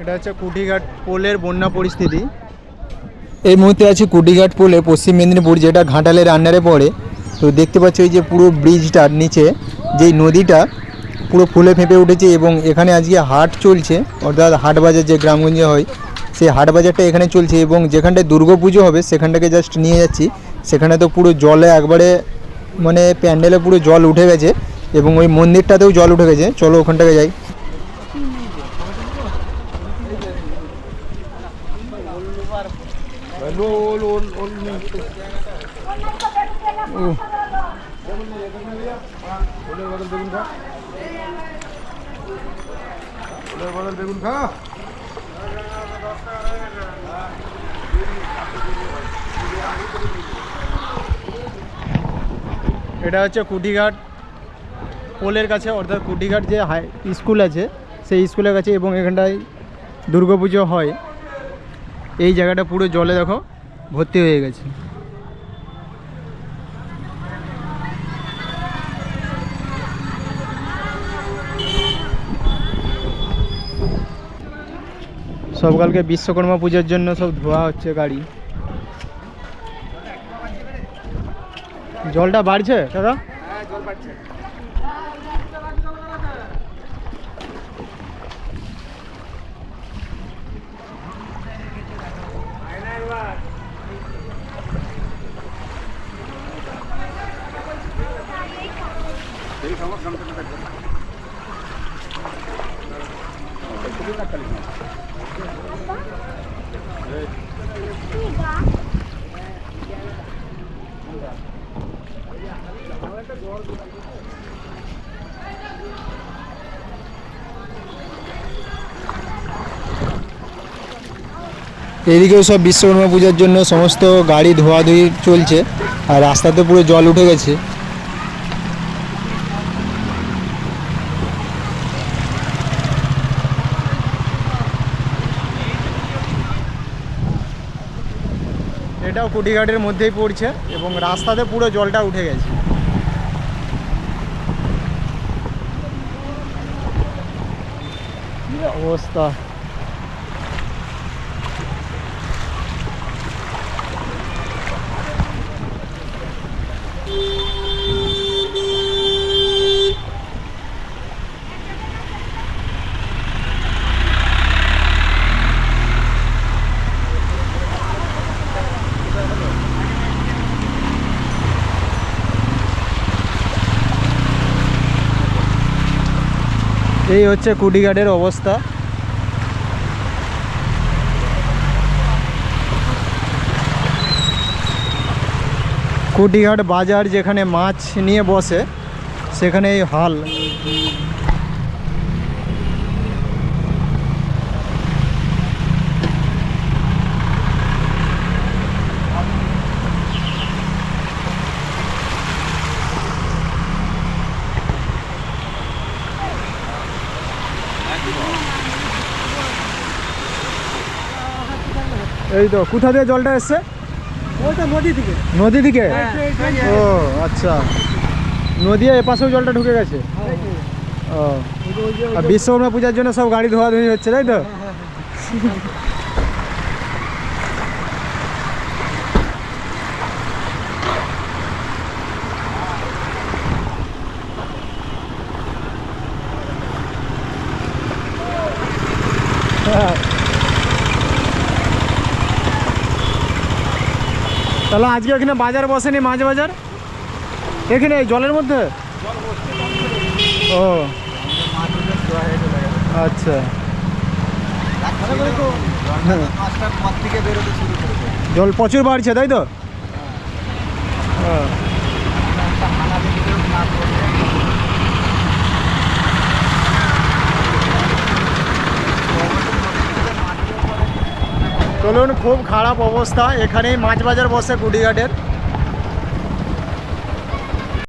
এটা হচ্ছে কুটিঘাট পোলের বন্যা পরিস্থিতি। এই মুহূর্তে আছে কুটিঘাট পোলে পশ্চিম মেদিনীপুর, যেটা ঘাটালের আন্ডারে পড়ে। তো দেখতে পাচ্ছ ওই যে পুরো ব্রিজটার নিচে, যেই নদীটা পুরো ফুলে ফেঁপে উঠেছে এবং এখানে আজকে হাট চলছে অর্থাৎ হাট বাজার যে গ্রামগঞ্জে হয় সেই হাট বাজারটা এখানে চলছে এবং যেখানটায় দুর্গা পুজো হবে সেখানটাকে জাস্ট নিয়ে যাচ্ছি সেখানে তো পুরো জলে একবারে মানে প্যান্ডেলে পুরো জল উঠে গেছে এবং ওই মন্দিরটাতেও জল উঠে গেছে চলো ওখানটাকে যাই এটা হচ্ছে কুটিঘাট। পোলের কাছে, অর্থাৎ কুটিঘাট যে হাই স্কুল আছে, সেই স্কুলের কাছে এবং এখানটায় দুর্গাপুজো হয়। এই জায়গাটা পুরো জলে দেখো, ভর্তি হয়ে গেছে। সব কালকে বিশ্বকর্মা পুজোর জন্য সব ধোয়া হচ্ছে গাড়ি। জলটা বাড়ছে দাদা? এদিকেও সব বিশ্বকর্মা পূজার জন্য সমস্ত গাড়ি ধোয়াধুয়ি চলছে আর রাস্তাতে পুরো জল উঠে গেছে। এটাও কুটিঘাটের মধ্যেই পড়ছে এবং রাস্তাতে পুরো জলটা উঠে গেছে। অবস্থা? এই হচ্ছে কুটিঘাটের অবস্থা। কুটিঘাট বাজার যেখানে মাছ নিয়ে বসে সেখানে এই হাল। এই তো কোথা দিয়ে জলটা এসছে? নদী দিকে। ও আচ্ছা। নদী এপাশেও জলটা ঢুকে গেছে? ও। আর বিশ্বকর্মা পূজার জন্য সব গাড়ি ধোয়াধুয়ি হচ্ছে তাই তো হ্যাঁ। তাহলে আজকে এখানে বাজার বসেনি মাছ বাজার? এখানে জলের মধ্যে? ও। আচ্ছা। জল প্রচুর বাড়ছে তাই তো? ও, চলুন খুব খারাপ অবস্থা। এখানেই মাছ বাজার বসে কুটিঘাটের